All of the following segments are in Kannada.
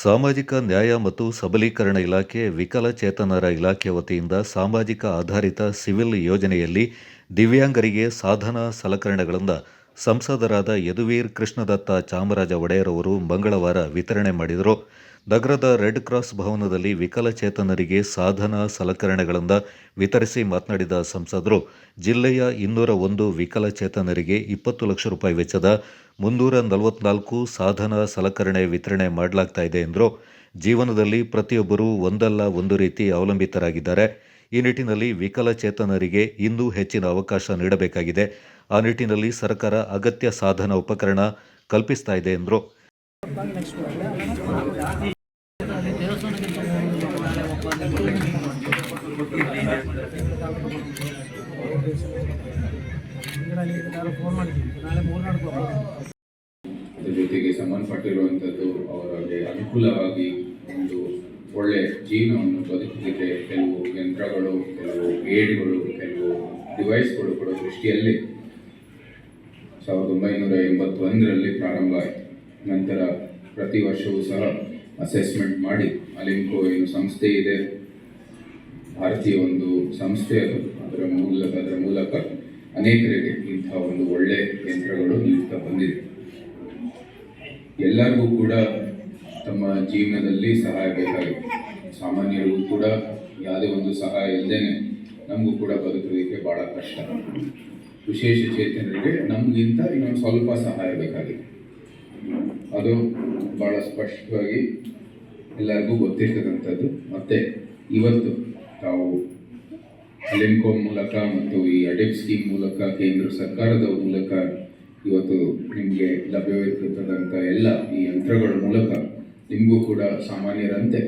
ಸಾಮಾಜಿಕ ನ್ಯಾಯ ಮತ್ತು ಸಬಲೀಕರಣ ಇಲಾಖೆ ವಿಕಲಚೇತನರ ಇಲಾಖೆ ವತಿಯಿಂದ ಸಾಮಾಜಿಕ ಆಧಾರಿತ ಸಿವಿಲ್ ಯೋಜನೆಯಲ್ಲಿ ದಿವ್ಯಾಂಗರಿಗೆ ಸಾಧನ ಸಲಕರಣೆಗಳಿಂದ ಸಂಸದರಾದ ಯದುವೀರ್ ಕೃಷ್ಣದತ್ತ ಚಾಮರಾಜ ಒಡೆಯರ್ ಅವರು ಮಂಗಳವಾರ ವಿತರಣೆ ಮಾಡಿದರು. ನಗರದ ರೆಡ್ ಕ್ರಾಸ್ ಭವನದಲ್ಲಿ ವಿಕಲಚೇತನರಿಗೆ ಸಾಧನ ಸಲಕರಣೆಗಳಿಂದ ವಿತರಿಸಿ ಮಾತನಾಡಿದ ಸಂಸದರು, ಜಿಲ್ಲೆಯ ಇನ್ನೂರ ಒಂದು ವಿಕಲಚೇತನರಿಗೆ ಇಪ್ಪತ್ತು ಲಕ್ಷ ರೂಪಾಯಿ ವೆಚ್ಚದ ಮುನ್ನೂರ ನಲವತ್ನಾಲ್ಕು ಸಾಧನ ಸಲಕರಣೆ ವಿತರಣೆ ಮಾಡಲಾಗ್ತಾ ಇದೆ ಎಂದರು. ಜೀವನದಲ್ಲಿ ಪ್ರತಿಯೊಬ್ಬರೂ ಒಂದಲ್ಲ ಒಂದು ರೀತಿ ಅವಲಂಬಿತರಾಗಿದ್ದಾರೆ. ಈ ನಿಟ್ಟಿನಲ್ಲಿ ವಿಕಲಚೇತನರಿಗೆ ಇನ್ನೂ ಹೆಚ್ಚಿನ ಅವಕಾಶ ನೀಡಬೇಕಾಗಿದೆ. ಆ ನಿಟ್ಟಿನಲ್ಲಿ ಸರ್ಕಾರ ಅಗತ್ಯ ಸಾಧನ ಉಪಕರಣ ಕಲ್ಪಿಸ್ತಾ ಇದೆ ಎಂದರು. ಜೊತೆಗೆ ಸಂಬಂಧಪಟ್ಟಿರುವಂಥದ್ದು ಅವರಿಗೆ ಅನುಕೂಲವಾಗಿ ಒಂದು ಒಳ್ಳೆ ಜೀವನವನ್ನು ಬದುಕುತ್ತಿದೆ ಕೆಲವು ಯಂತ್ರಗಳು, ಕೆಲವು ಏಡ್ಗಳು ಕೆಲವು ಡಿವೈಸ್ಗಳು ಕೂಡ ದೃಷ್ಟಿಯಲ್ಲಿ ಸಾವಿರದ ಒಂಬೈನೂರ ಎಂಬತ್ತೊಂದರಲ್ಲಿ ಪ್ರಾರಂಭ ಆಯಿತು. ನಂತರ ಪ್ರತಿ ವರ್ಷವೂ ಸಹ ಅಸೆಸ್ಮೆಂಟ್ ಮಾಡಿ ಅಲಿಂಕೋ ಏನು ಸಂಸ್ಥೆ ಇದೆ, ಭಾರತೀಯ ಒಂದು ಸಂಸ್ಥೆ ಅದು. ಅದರ ಮೂಲಕ ಅದರ ಮೂಲಕ ಅನೇಕರಿಗೆ ಇಂತಹ ಒಂದು ಒಳ್ಳೆ ಯಂತ್ರಗಳು ನೀಡ್ತಾ ಬಂದಿದೆ. ಎಲ್ಲರಿಗೂ ಕೂಡ ತಮ್ಮ ಜೀವನದಲ್ಲಿ ಸಹಾಯ ಬೇಕಾಗಿದೆ. ಸಾಮಾನ್ಯರಿಗೂ ಕೂಡ ಯಾವುದೇ ಒಂದು ಸಹಾಯ ಇಲ್ಲದೇನೆ ನಮಗೂ ಕೂಡ ಬದುಕೋದಕ್ಕೆ ಭಾಳ ಕಷ್ಟ. ವಿಶೇಷ ಚೇತನರಿಗೆ ನಮಗಿಂತ ಇನ್ನೊಂದು ಸ್ವಲ್ಪ ಸಹಾಯ ಬೇಕಾಗಿದೆ. ಅದು ಭಾಳ ಸ್ಪಷ್ಟವಾಗಿ ಎಲ್ಲರಿಗೂ ಗೊತ್ತಿರ್ತಕ್ಕಂಥದ್ದು. ಮತ್ತು ಇವತ್ತು ತಾವು ಅಲೆನ್ಕೋ ಮೂಲಕ ಮತ್ತು ಈ ಅಡೆಪ್ ಸ್ಕೀಮ್ ಮೂಲಕ, ಕೇಂದ್ರ ಸರ್ಕಾರದ ಮೂಲಕ ಇವತ್ತು ನಿಮಗೆ ಲಭ್ಯವಿರ್ತಕ್ಕಂಥ ಎಲ್ಲ ಈ ಯಂತ್ರಗಳ ಮೂಲಕ ನಿಮಗೂ ಕೂಡ ಸಾಮಾನ್ಯರಂತೆ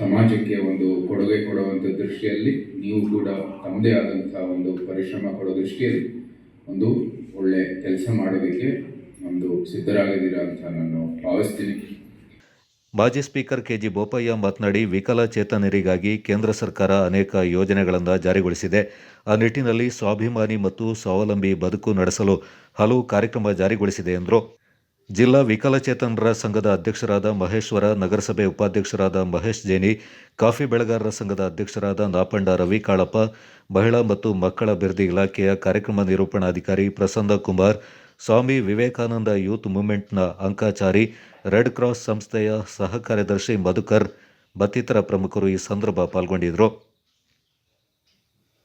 ಸಮಾಜಕ್ಕೆ ಒಂದು ಕೊಡುಗೆ ಕೊಡುವಂಥ ದೃಷ್ಟಿಯಲ್ಲಿ ನೀವು ಕೂಡ ತಮ್ಮದೇ ಆದಂಥ ಒಂದು ಪರಿಶ್ರಮ ಕೊಡೋ ದೃಷ್ಟಿಯಲ್ಲಿ ಒಂದು ಒಳ್ಳೆ ಕೆಲಸ ಮಾಡೋದಕ್ಕೆ ಒಂದು ಸಿದ್ಧರಾಗಿದ್ದೀರಾ ಅಂತ ನಾನು ಭಾವಿಸ್ತೀನಿ. ಮಾಜಿ ಸ್ಪೀಕರ್ ಕೆಜಿ ಬೋಪಯ್ಯ ಮಾತನಾಡಿ ವಿಕಲಚೇತನರಿಗಾಗಿ ಕೇಂದ್ರ ಸರ್ಕಾರ ಅನೇಕ ಯೋಜನೆಗಳನ್ನು ಜಾರಿಗೊಳಿಸಿದೆ. ಆ ನಿಟ್ಟಿನಲ್ಲಿ ಸ್ವಾಭಿಮಾನಿ ಮತ್ತು ಸ್ವಾವಲಂಬಿ ಬದುಕು ನಡೆಸಲು ಹಲವು ಕಾರ್ಯಕ್ರಮ ಜಾರಿಗೊಳಿಸಿದೆ ಎಂದರು. ಜಿಲ್ಲಾ ವಿಕಲಚೇತನರ ಸಂಘದ ಅಧ್ಯಕ್ಷರಾದ ಮಹೇಶ್ವರ, ನಗರಸಭೆ ಉಪಾಧ್ಯಕ್ಷರಾದ ಮಹೇಶ್ ಜೇನಿ, ಕಾಫಿ ಬೆಳೆಗಾರರ ಸಂಘದ ಅಧ್ಯಕ್ಷರಾದ ನಾಪಂಡ ರವಿ ಕಾಳಪ್ಪ, ಮಹಿಳಾ ಮತ್ತು ಮಕ್ಕಳ ಅಭಿವೃದ್ಧಿ ಇಲಾಖೆಯ ಕಾರ್ಯಕ್ರಮ ನಿರೂಪಣಾಧಿಕಾರಿ ಪ್ರಸನ್ನ ಕುಮಾರ್, ಸ್ವಾಮಿ ವಿವೇಕಾನಂದ ಯೂತ್ ಮೂವ್ಮೆಂಟ್ನ ಅಂಕಾಚಾರಿ, ರೆಡ್ ಕ್ರಾಸ್ ಸಂಸ್ಥೆಯ ಸಹ ಕಾರ್ಯದರ್ಶಿ ಮಧುಕರ್ ಮತ್ತಿತರ ಪ್ರಮುಖರು ಈ ಸಂದರ್ಭ ಪಾಲ್ಗೊಂಡಿದ್ದರು.